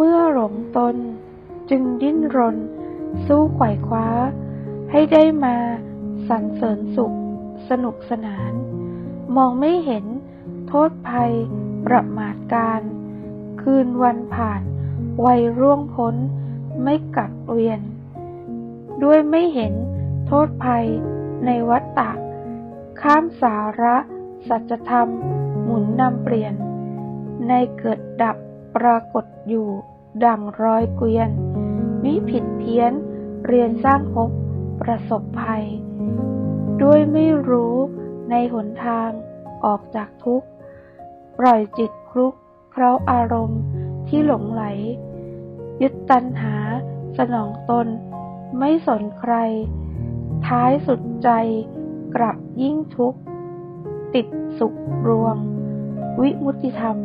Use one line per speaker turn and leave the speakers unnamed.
เมื่อหลงตนจึงดิ้นรน สู้ไขว่คว้า ให้ได้มาสรรเสริญสุข สนุกสนาน มองไม่เห็นโทษภัยประมาทการ คืนวันผ่านวัยร่วงพ้นไม่กลับเวียน ด้วยไม่เห็นโทษภัยในวัฏฏะข้ามสาระสัจธรรมหมุนนำเปลี่ยน ในเกิดดับปรากฏอยู่ ดังรอยเกวียนมิผิดเพี้ยน เรียนสร้างภพประสบภัย ด้วยไม่รู้ในหนทางออกจากทุกข์ ปล่อยจิตคลุกเคล้าอารมณ์ที่หลงไหล ยึดตัณหาสนองตน ไม่สนใคร ท้ายสุดใจกลับยิ่งทุกข์ ติดสุขรวงวิมุติธรรม